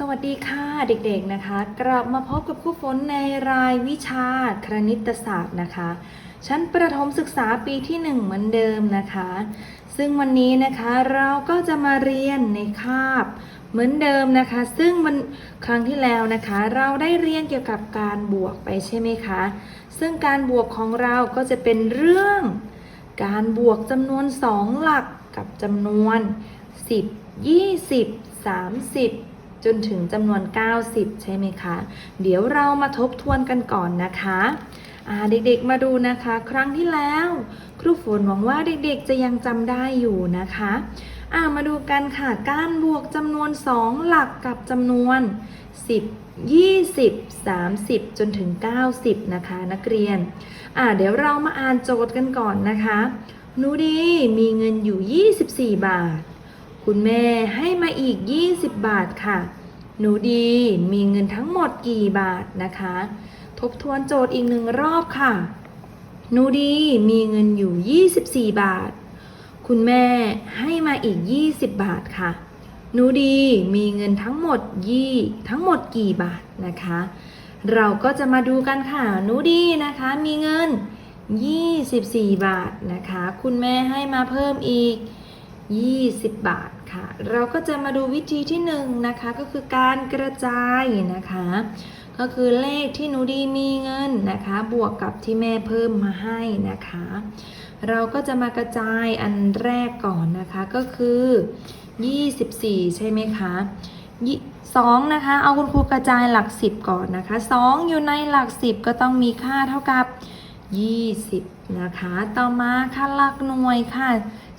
สวัสดีค่ะเด็กๆนะคะ กลับมาพบกับครูฝนในรายวิชาคณิตศาสตร์นะคะ ชั้นประถมศึกษาปีที่ 1 เหมือนเดิมนะคะ ซึ่งวันนี้นะคะเราก็จะมาเรียนในคาบเหมือนเดิมนะคะ ซึ่งมันครั้งที่แล้วนะคะ เราได้เรียนเกี่ยวกับการบวกไปใช่ไหมคะ ซึ่งการบวกของเราก็จะเป็นเรื่อง การบวกจำนวน 2 หลักกับจำนวน 10 20 30 จนถึงจำนวน 90 ใช่ไหมคะ เดี๋ยวเรามาทบทวนกันก่อนนะคะเด็กๆมาดูนะคะ ครั้งที่แล้ว ครูฝนหวังว่าเด็กๆจะยังจำได้อยู่นะคะอ่ามาดูกันค่ะการบวกจำนวน 2 หลักกับจำนวน 10 20 30 จนถึง 90 นะคะ นักเรียน อ่าเดี๋ยวเรามาอ่านโจทย์กันก่อนนะคะหนูดีมีเงินอยู่ 24 บาท คุณแม่ให้มาอีก 20 บาทค่ะ หนูดีมีเงินทั้งหมดกี่บาทนะคะ ทบทวนโจทย์อีกหนึ่งรอบค่ะ หนูดีมีเงินอยู่ 24 บาท คุณแม่ให้มาอีก 20 บาทค่ะ หนูดีมีเงินทั้งหมดยี่ทั้งหมดกี่บาทนะคะ เราก็จะมาดูกันค่ะ หนูดีนะคะมีเงิน 24 บาทนะคะ คุณแม่ให้มาเพิ่มอีก 20 บาทค่ะ เราก็จะมาดูวิธีที่1นงนะคะก็คือการกระจายนะคะ ก็คือเลขที่หนูดีมีเงินนะคะ บวกกับที่แม่เพิ่มมาให้นะคะ เราก็จะมากระจายอันแรกก่อนนะคะก็คือ 24 ใช่ไหมคะยี่สองนะคะ เอาคุณครูกระจายหลัก 10 ก่อนนะคะ 2 อยู่ในหลัก 10 ก็ต้องมีค่าเท่ากับ 20 นะคะ ต่อมาค่ะหลักหน่วยค่ะ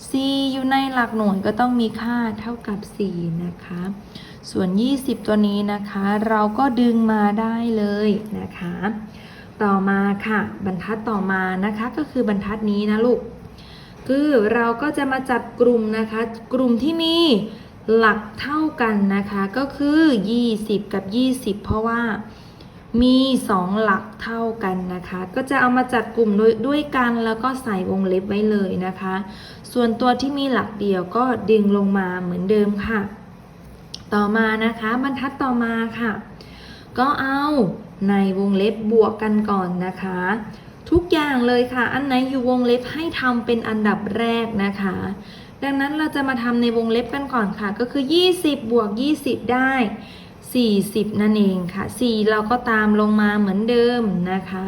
4อยู่ในหลักหน่วยก็ต้องมีค่าเท่ากับ 4 นะคะ ส่วน 20 ตัวนี้นะคะ เราก็ดึงมาได้เลยนะคะ ต่อมาค่ะ บรรทัดต่อมานะคะก็คือบรรทัดนี้นะลูก คือเราก็จะมาจัดกลุ่มนะคะ กลุ่มที่มีหลักเท่ากันนะคะ ก็คือ 20 กับ 20 เพราะว่า มี2หลักเท่ากันนะคะ ก็จะเอามาจัดกลุ่มด้วยด้วยกันแล้วก็ใส่วงเล็บไว้เลยนะคะ ส่วนตัวที่มีหลักเดียวก็ดึงลงมาเหมือนเดิมค่ะ ต่อมานะคะบรรทัดต่อมาค่ะ ก็เอาในวงเล็บบวกกันก่อนนะคะ ทุกอย่างเลยค่ะ อันไหนอยู่วงเล็บให้ทำเป็นอันดับแรกนะคะ ดังนั้นเราจะมาทำในวงเล็บกันก่อนค่ะ ก็คือ 20 บวก 20 ได้ 40 นั่นเองค่ะ 4 เราก็ตามลงมาเหมือนเดิมนะคะ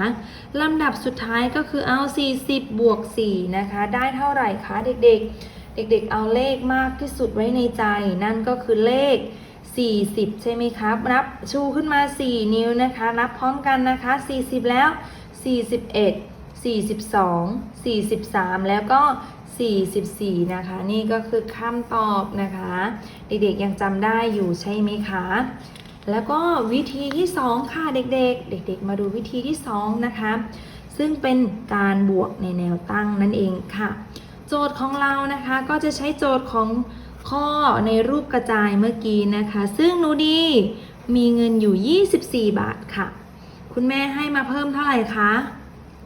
ลำดับสุดท้ายก็คือเอา 40 บวก 4 นะคะ ได้เท่าไหร่คะเด็กๆ เด็กๆ เอาเลขมากที่สุดไว้ในใจ นั่นก็คือเลข 40 ใช่ไหมครับนับชูขึ้นมา 4 นิ้วนะคะนับพร้อมกันนะคะ 40 แล้ว 41 42 43 แล้วก็ 44 นะคะ นี่ก็คือคำตอบนะคะ เด็กๆยังจำได้อยู่ใช่ไหมคะ แล้วก็วิธีที่ 2 ค่ะเด็กๆ เด็ก ๆ มาดูวิธีที่ 2 นะคะ ซึ่งเป็นการบวกในแนวตั้งนั่นเองค่ะ โจทย์ของเรานะคะก็จะใช้โจทย์ของข้อในรูปกระจายเมื่อกี้นะคะ ซึ่งหนูดีมีเงินอยู่ 24 บาทค่ะ คุณแม่ให้มาเพิ่มเท่าไหร่คะ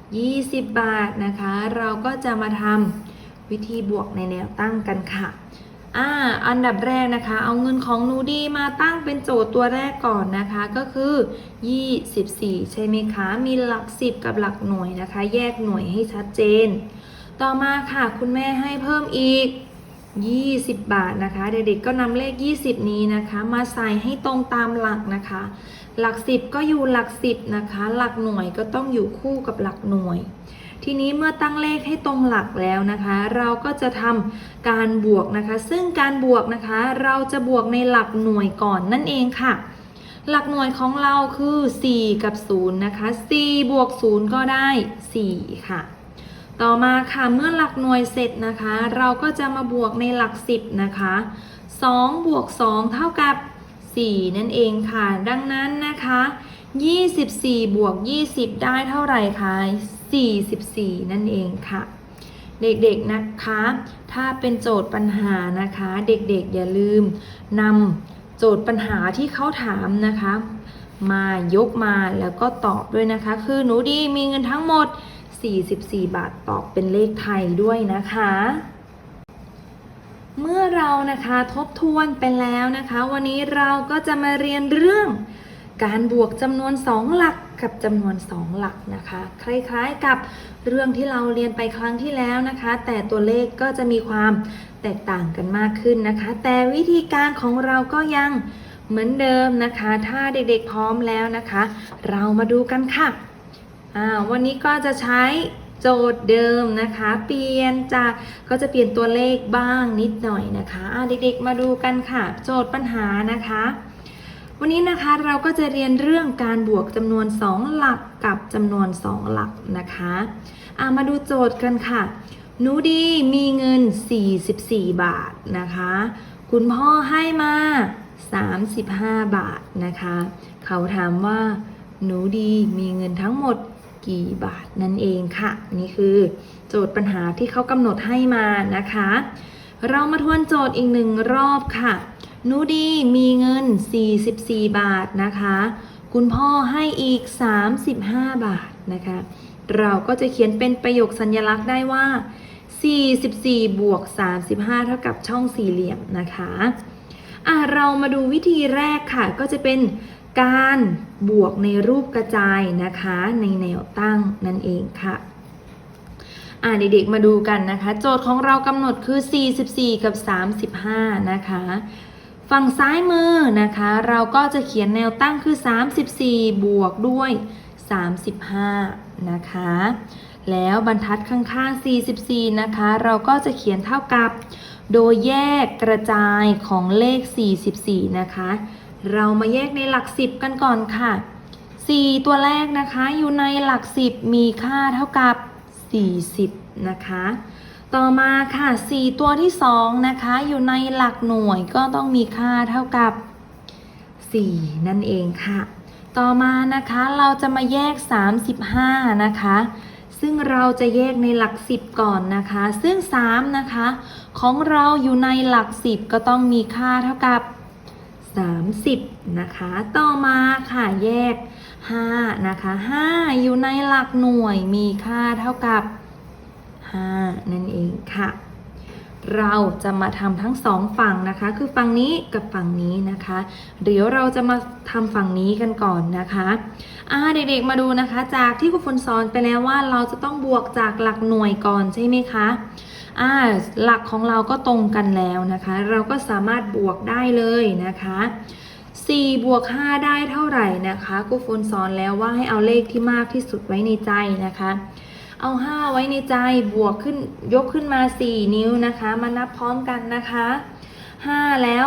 20 บาทนะคะ เราก็จะมาทำ วิธีบวกในแนวตั้งกันค่ะอ่าอันดับแรกนะคะ เอาเงินของหนูดีมาตั้งเป็นโจทย์ตัวแรกก่อนนะคะ ก็คือ 24 ใช่ไหมคะ มีหลัก 10 กับหลักหน่วยนะคะ แยกหน่วยให้ชัดเจน ต่อมาค่ะคุณแม่ให้เพิ่มอีก 20 บาทนะคะ เด็กๆก็นำเลข 20 นี้นะคะ มาใส่ให้ตรงตามหลักนะคะ หลัก 10 ก็อยู่หลัก 10 นะคะ หลักหน่วยก็ต้องอยู่คู่กับหลักหน่วย ทีนี้เมื่อตั้งเลขให้ตรงหลักแล้วนะคะ เราก็จะทำการบวกนะคะ ซึ่งการบวกนะคะ เราจะบวกในหลักหน่วยก่อนนั่นเองค่ะ หลักหน่วยของเราคือ 4 กับ 0 นะคะ 4 บวก 0 ก็ได้ 4 ค่ะต่อมาค่ะเมื่อหลักหน่วยเสร็จนะคะ เราก็จะมาบวกในหลัก 10 นะคะ2บวก 2 เท่ากับ 4 นั่นเองค่ะ ดังนั้นนะคะ 24 บวก 20 ได้เท่าไหร่คะ 44 นั่นเองค่ะ เด็กๆนะคะ ถ้าเป็นโจทย์ปัญหานะคะ เด็กๆอย่าลืมนำโจทย์ปัญหาที่เขาถามนะคะ มายกมาแล้วก็ตอบด้วยนะคะ คือหนูดีมีเงินทั้งหมด 44 บาทตอบเป็นเลขไทยด้วยนะคะเมื่อเรานะคะทบทวนไปแล้วนะคะ วันนี้เราก็จะมาเรียนเรื่อง การบวกจำนวน2หลัก กับจำนวน 2 หลักนะคะ คล้ายๆกับเรื่องที่เราเรียนไปครั้งที่แล้วนะคะ แต่ตัวเลขก็จะมีความแตกต่างกันมากขึ้นนะคะ แต่วิธีการของเราก็ยังเหมือนเดิมนะคะ ถ้าเด็กๆพร้อมแล้วนะคะ เรามาดูกันค่ะวันนี้ก็จะใช้โจทย์เดิมนะคะ เปลี่ยนจากก็จะเปลี่ยนตัวเลขบ้างนิดหน่อยนะคะเด็กๆมาดูกันค่ะ โจทย์ปัญหานะคะ วันนี้นะคะเราก็จะเรียนเรื่องการบวกจำนวน 2 หลักกับจำนวน 2 หลักนะคะอ่ามาดูโจทย์กันค่ะหนูดีมีเงิน 44 บาทนะคะ คุณพ่อให้มา 35 บาทนะคะ เขาถามว่าหนูดีมีเงินทั้งหมดกี่บาทนั่นเองค่ะ นี่คือโจทย์ปัญหาที่เขากำหนดให้มานะคะ เรามาทวนโจทย์อีกหนึ่งรอบค่ะ นูดีมีเงิน 44 บาทนะคะ คุณพ่อให้อีก 35 บาทนะคะ เราก็จะเขียนเป็นประโยคสัญลักษณ์ได้ว่า 44 บวก 35 เท่ากับช่องสี่เหลี่ยมนะคะอะเรามาดูวิธีแรกค่ะ ก็จะเป็นการบวกในรูปกระจายนะคะ ในแนวตั้งนั่นเองค่ะอ่าเด็กๆมาดูกันนะคะ โจทย์ของเรากำหนดคือ 44 กับ 35 นะคะ ฝั่งซ้ายมือนะคะ เราก็จะเขียนแนวตั้งคือ 34 บวกด้วย 35 นะคะ แล้วบรรทัดข้างๆ 44 นะคะ เราก็จะเขียนเท่ากับ โดยแยกกระจายของเลข 44 นะคะ เรามาแยกในหลัก 10 กันก่อนค่ะ 4 ตัวแรกนะคะอยู่ในหลัก 10 มีค่าเท่ากับ 40 นะคะ ต่อมาค่ะ 4 ตัวที่ 2 นะคะ อยู่ในหลักหน่วยก็ต้องมีค่าเท่ากับ 4 นั่นเองค่ะ ต่อมานะคะเราจะมาแยก 35 นะคะ ซึ่งเราจะแยกในหลัก 10 ก่อนนะคะ ซึ่ง 3 นะคะ ของเราอยู่ในหลัก 10 ก็ต้องมีค่าเท่ากับ 30 นะคะ ต่อมาค่ะแยก 5 นะคะ 5 อยู่ในหลักหน่วยมีค่าเท่ากับ 5 นั่นเองค่ะ เราจะมาทำทั้งสองฝั่งนะคะ คือฝั่งนี้กับฝั่งนี้นะคะ เดี๋ยวเราจะมาทำฝั่งนี้กันก่อนนะคะอ่าเด็กๆมาดูนะคะ จากที่ครูฝนสอนไปแล้วว่าเราจะต้องบวกจากหลักหน่วยก่อนใช่ไหมคะอ่าหลักของเราก็ตรงกันแล้วนะคะ เราก็สามารถบวกได้เลยนะคะ4บวก5ได้เท่าไหร่นะคะครูฝนสอนแล้วว่าให้เอาเลขที่มากที่สุดไว้ในใจนะคะ เอา 5 ไว้ในใจบวกขึ้นยกขึ้นมา 4 นิ้วนะคะ มานับพร้อมกันนะคะ 5 แล้ว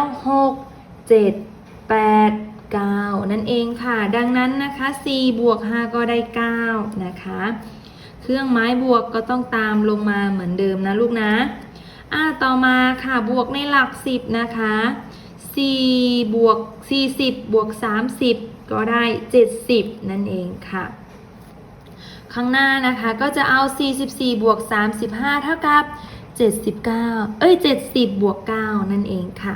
6 7 8 9 นั่นเองค่ะ ดังนั้นนะคะ 4 บวก 5 ก็ได้ 9 นะคะ เครื่องไม้บวกก็ต้องตามลงมาเหมือนเดิมนะลูกนะ อ่าต่อมาค่ะบวกในหลัก 10 นะคะ 4 บวก 40 บวก 30 ก็ได้ 70 นั่นเองค่ะ ข้างหน้านะคะ ก็จะเอา 44 บวก 35 เท่ากับ 79 เอ้ย 70 บวก 9 นั่นเองค่ะ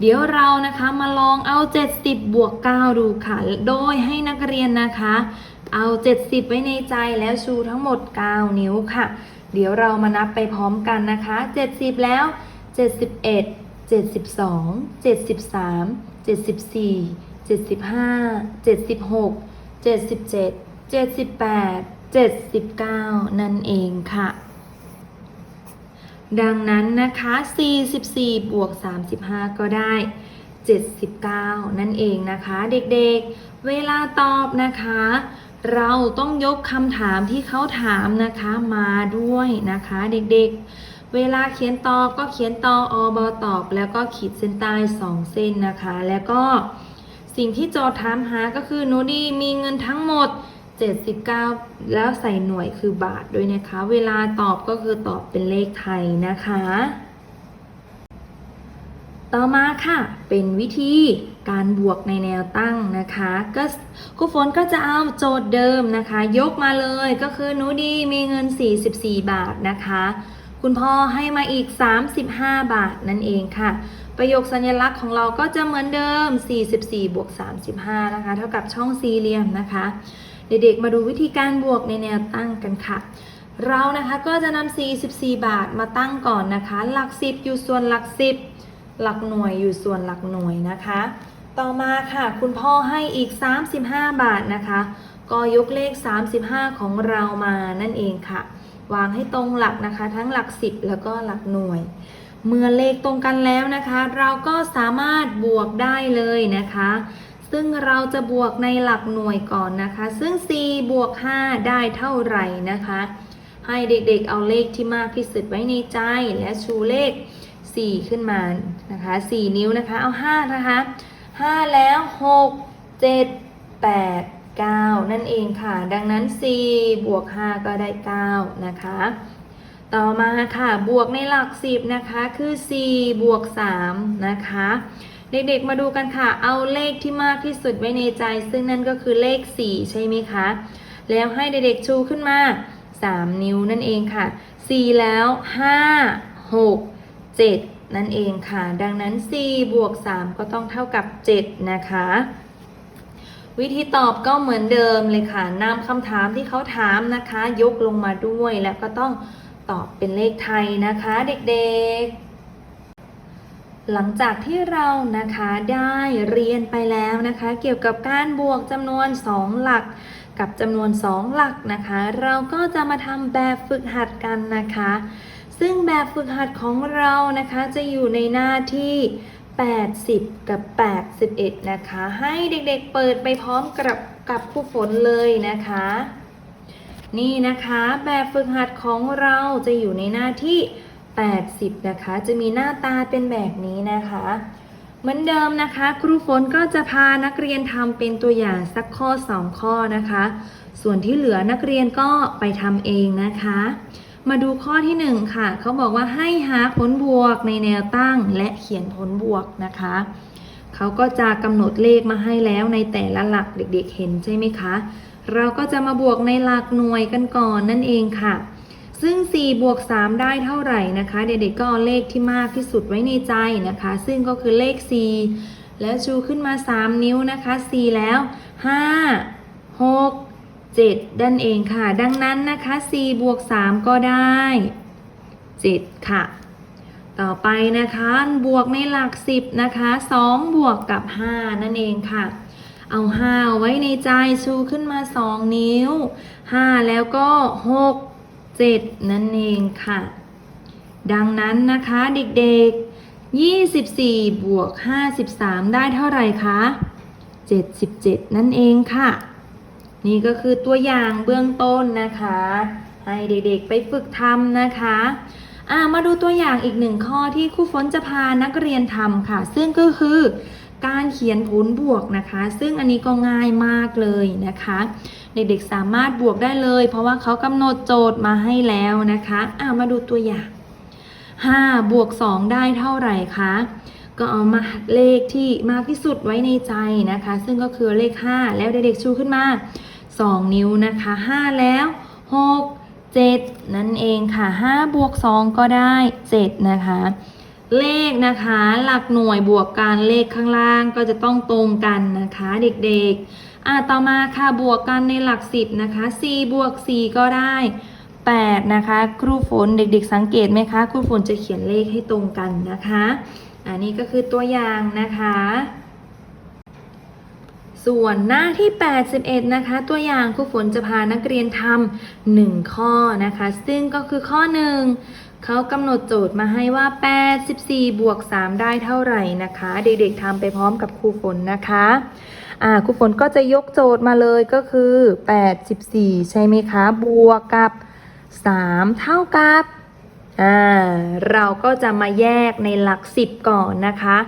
เดี๋ยวเรานะคะมาลองเอา 70 บวก 9 ดูค่ะ โดยให้นักเรียนนะคะ เอา 70 ไว้ในใจแล้วชูทั้งหมด 9 นิ้วค่ะ เดี๋ยวเรามานับไปพร้อมกันนะคะ 70 แล้ว 71 72 73 74 75 76 77 78 79 นั่นเองค่ะ ดังนั้นนะคะ 44 บวก 35 ก็ได้ 79 นั่นเองนะคะ เด็กๆ เวลาตอบนะคะ เราต้องยกคำถามที่เขาถามนะคะมาด้วยนะคะเด็กๆ เวลาเขียนตอบก็เขียนตออบอตอบ แล้วก็ขีดเส้นใต้2เส้นนะคะ แล้วก็สิ่งที่โจทย์ถามหาก็คือหนูดีมีเงินทั้งหมด 79 แล้วใส่หน่วยคือบาทด้วยนะคะ เวลาตอบก็คือตอบเป็นเลขไทยนะคะ ต่อมาค่ะเป็นวิธีการบวกในแนวตั้งนะคะ ก็ครูฝนก็จะเอาโจทย์เดิมนะคะ ยกมาเลยก็คือหนูดีมีเงิน 44 บาทนะคะ คุณพ่อให้มาอีก 35 บาทนั่นเองค่ะ ประโยคสัญลักษณ์ของเราก็จะเหมือนเดิม 44 บวก 35 นะคะ เท่ากับช่องสี่เหลี่ยมนะคะ เด็กๆ มาดูวิธีการบวกในแนวตั้งกันค่ะ เรานะคะก็จะนำ44 บาทมาตั้งก่อนนะคะ หลัก 10 อยู่ส่วนหลัก 10 หลักหน่วยอยู่ส่วนหลักหน่วยนะคะ ต่อมาค่ะ คุณพ่อให้อีก 35 บาทนะคะ ก็ยกเลข 35 ของเรามานั่นเองค่ะ วางให้ตรงหลักนะคะ ทั้งหลัก 10 แล้วก็หลักหน่วย เมื่อเลขตรงกันแล้วนะคะ เราก็สามารถบวกได้เลยนะคะ ซึ่งเราจะบวกในหลักหน่วยก่อนนะคะ ซึ่ง 4 บวก 5 ได้เท่าไหร่นะคะ ให้เด็กๆเอาเลขที่มากที่สุดไว้ในใจและชูเลข 4 ขึ้นมานะคะ 4 นิ้วนะคะ เอา 5 นะคะ 5 แล้ว 6 7 8 9 นั่นเองค่ะ ดังนั้น 4 บวก 5 ก็ได้ 9 นะคะ ต่อมาค่ะ บวกในหลัก 10 นะคะ คือ 4 บวก 3 นะคะ เด็กๆ มาดูกันค่ะ เอาเลขที่มากที่สุดไว้ในใจ ซึ่งนั่นก็คือเลข 4 ใช่ไหมคะ แล้วให้เด็กๆชูขึ้นมา 3 นิ้วนั่นเองค่ะ 4 แล้ว 5 6 7 นั่นเองค่ะ ดังนั้น 4 บวก 3 ก็ต้องเท่ากับ 7 นะคะ วิธีตอบก็เหมือนเดิมเลยค่ะนำคำถามที่เขาถามนะคะ ยกลงมาด้วยแล้วก็ต้องตอบเป็นเลขไทยนะคะ เด็กๆ หลังจากที่เรานะคะได้เรียนไปแล้วนะคะ เกี่ยวกับการบวกจำนวน 2 หลักกับจำนวน 2 หลักนะคะ เราก็จะมาทำแบบฝึกหัดกันนะคะ ซึ่งแบบฝึกหัดของเรานะคะจะอยู่ในหน้าที่ 80 กับ 81 นะคะ ให้เด็กๆเปิดไปพร้อมกับกับผู้ฝนเลยนะคะ นี่นะคะแบบฝึกหัดของเราจะอยู่ในหน้าที่ 80 นะคะ จะมีหน้าตาเป็นแบบนี้นะคะ เหมือนเดิมนะคะ ครูฝนก็จะพานักเรียนทำเป็นตัวอย่างสักข้อ 2 ข้อนะคะ ส่วนที่เหลือนักเรียนก็ไปทำเองนะคะ มาดูข้อที่ 1 ค่ะ เขาบอกว่าให้หาผลบวกในแนวตั้งและเขียนผลบวกนะคะเขาก็จะกำหนดเลขมาให้แล้วในแต่ละหลักเด็กๆเห็นใช่ไหมคะ เราก็จะมาบวกในหลักหน่วยกันก่อนนั่นเองค่ะ ซึ่ง 4 บวก 3 ได้เท่าไหร่นะคะ เด็กๆก็เอาเลขที่มากที่สุดไว้ในใจนะคะ ซึ่งก็คือเลข 4 แล้วชูขึ้นมา 3 นิ้วนะคะ 4 แล้ว 5 6 7ดันเองค่ะ ดังนั้นนะคะ4บวก 3 ก็ได้ 7 ค่ะ ต่อไปนะคะบวกในหลัก 10 นะคะ 2 บวกกับ 5 นั่นเองค่ะเอา5ไว้ในใจชูขึ้นมา 2 นิ้ว 5 แล้วก็ 6 7 นั่นเองค่ะ ดังนั้นนะคะเด็กๆ 24 บวก 53 ได้เท่าไหร่คะ 77 นั่นเองค่ะ นี่ก็คือตัวอย่างเบื้องต้นนะคะ ให้เด็กๆไปฝึกทำนะคะามาดูตัวอย่างอีกหนึ่งข้อที่ครูฝนจะพานักเรียนทำค่ะ ซึ่งก็คือการเขียนผลบวกนะคะ ซึ่งอันนี้ก็ง่ายมากเลยนะคะ เด็กๆสามารถบวกได้เลย เพราะว่าเขากำหนดโจทย์มาให้แล้วนะคะอ่ามาดูตัวอย่าง 5 บวก 2 ได้เท่าไหร่คะ ก็เอามาเลขที่มากที่สุดไว้ในใจนะคะ ซึ่งก็คือเลข 5 แล้วเด็กๆชูขึ้นมา 2 นิ้วนะคะ 5 แล้ว 6 7 นั่นเองค่ะ 5 บวก 2 ก็ได้ 7 นะคะ เลขนะคะ หลักหน่วยบวกกันเลขข้างล่างก็จะต้องตรงกันนะคะ เด็กๆ อะต่อมาค่ะบวกกันในหลัก10นะคะ4บวก4ก็ได้8นะคะครูฝนเด็กๆสังเกตไหมคะครูฝนจะเขียนเลขให้ตรงกันนะคะอันนี้ก็คือตัวอย่างนะคะ ส่วนหน้าที่ 81 นะคะ ตัวอย่างครูฝนจะพานักเรียนทำหนึ่งข้อนะคะ ซึ่งก็คือข้อ1เขากำหนดโจทย์มาให้ว่า 84 บวก 3 ได้เท่าไหร่นะคะ เด็กๆทำไปพร้อมกับครูฝนนะคะ อ่าครูฝนก็จะยกโจทย์มาเลยก็คือ 84 ใช่ไหมคะ บวกกับ 3 เท่ากับอ่าเราก็จะมาแยกในหลัก 10 ก่อนนะคะ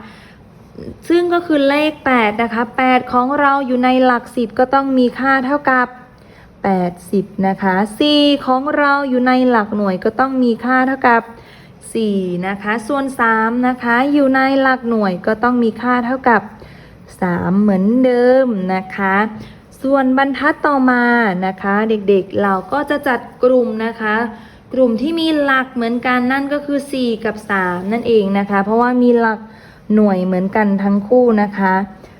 ซึ่งก็คือเลข 8 นะคะ 8 ของเราอยู่ในหลัก 10 ก็ต้องมีค่าเท่ากับ 80 นะคะ4ของเราอยู่ในหลักหน่วยก็ต้องมีค่าเท่ากับ4นะคะ ส่วน 3 นะคะ อยู่ในหลักหน่วยก็ต้องมีค่าเท่ากับ 3 เหมือนเดิมนะคะ ส่วนบรรทัดต่อมานะคะ เด็กๆเราก็จะจัดกลุ่มนะคะ กลุ่มที่มีหลักเหมือนกันนั่นก็คือ 4 กับ 3 นั่นเองนะคะ เพราะว่ามีหลักหน่วยเหมือนกันทั้งคู่นะคะ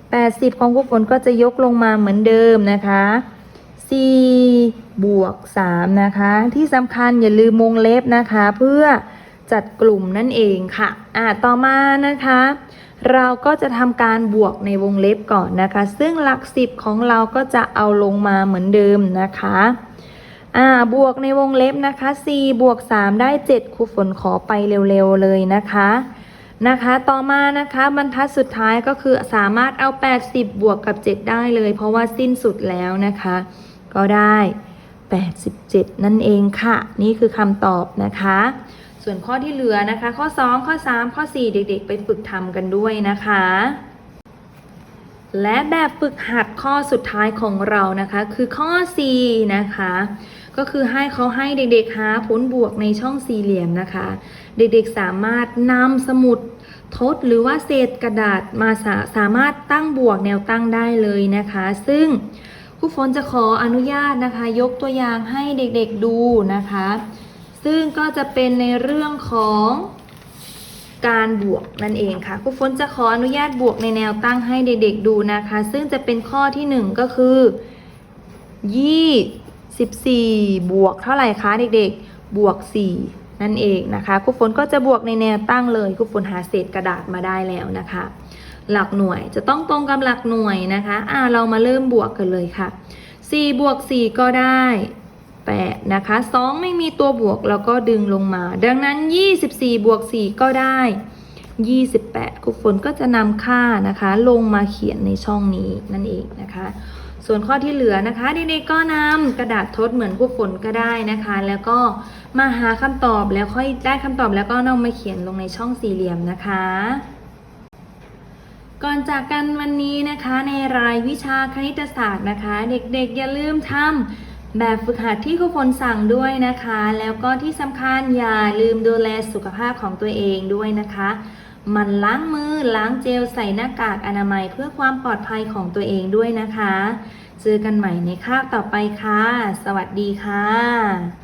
80 ของพวกฝนก็จะยกลงมาเหมือนเดิมนะคะ4บวก3นะคะ ที่สำคัญอย่าลืมวงเล็บนะคะ เพื่อจัดกลุ่มนั่นเองค่ะ อะต่อมานะคะ เราก็จะทำการบวกในวงเล็บก่อนนะคะ ซึ่งหลักสิบของเราก็จะเอาลงมาเหมือนเดิมนะคะอ่าบวกในวงเล็บนะคะ 4 บวก 3 ได้ 7ครูฝนขอไปเร็วๆเลยนะคะนะคะ ต่อมานะคะบรรทัดสุดท้ายก็คือสามารถเอา 80 บวกกับ 7 ได้เลย เพราะว่าสิ้นสุดแล้วนะคะ ก็ได้ 87 นั่นเองค่ะ นี่คือคำตอบนะคะ ส่วนข้อที่เหลือนะคะ ข้อ 2 ข้อ 3 ข้อ 4 เด็ก ๆ ไปฝึกทำกันด้วยนะคะ และแบบฝึกหัดข้อสุดท้ายของเรานะคะ คือข้อ 4 นะคะ ก็คือให้เขาให้เด็กๆหาผลบวกในช่องสี่เหลี่ยมนะคะ เด็กๆสามารถนำสมุดทดหรือว่าเศษกระดาษมาสาสามารถตั้งบวกแนวตั้งได้เลยนะคะ ซึ่งครูฝนจะขออนุญาตนะคะ ยกตัวอย่างให้เด็กๆดูนะคะ ซึ่งก็จะเป็นในเรื่องของการบวกนั่นเองค่ะครูฝนจะขออนุญาตบวกในแนวตั้งให้เด็กๆดูนะคะ ซึ่งจะเป็นข้อที่หนึ่งก็คือ 24 บวกเท่าไหร่คะเด็กๆ บวก 4 นั่นเองนะคะครูฝนก็จะบวกในแนวตั้งเลยครูฝนหาเศษกระดาษมาได้แล้วนะคะ หลักหน่วยจะต้องตรงกับหลักหน่วยนะคะอ่าเรามาเริ่มบวกกันเลยค่ะ 4 บวก 4 ก็ได้ 8 นะคะ 2 ไม่มีตัวบวกแล้วก็ดึงลงมา ดังนั้น 24 บวก 4 ก็ได้ 28ครูฝนก็จะนำค่านะคะ ลงมาเขียนในช่องนี้นั่นเองนะคะ ส่วนข้อที่เหลือนะคะเด็กๆก็นำกระดาษทดเหมือนครูฝนก็ได้นะคะ แล้วก็มาหาคำตอบแล้วค่อยได้คำตอบแล้วก็นำมาเขียนลงในช่องสี่เหลี่ยมนะคะก่อนจากกันวันนี้นะคะในรายวิชาคณิตศาสตร์นะคะ เด็กๆอย่าลืมทำ แบบฝึกหัดที่ครูฝนสั่งด้วยนะคะ แล้วก็ที่สำคัญอย่าลืมดูแลสุขภาพของตัวเองด้วยนะคะมันล้างมือล้างเจลใส่หน้ากากอนามัยเพื่อความปลอดภัยของตัวเองด้วยนะคะ เจอกันใหม่ในคาบต่อไปค่ะ สวัสดีค่ะ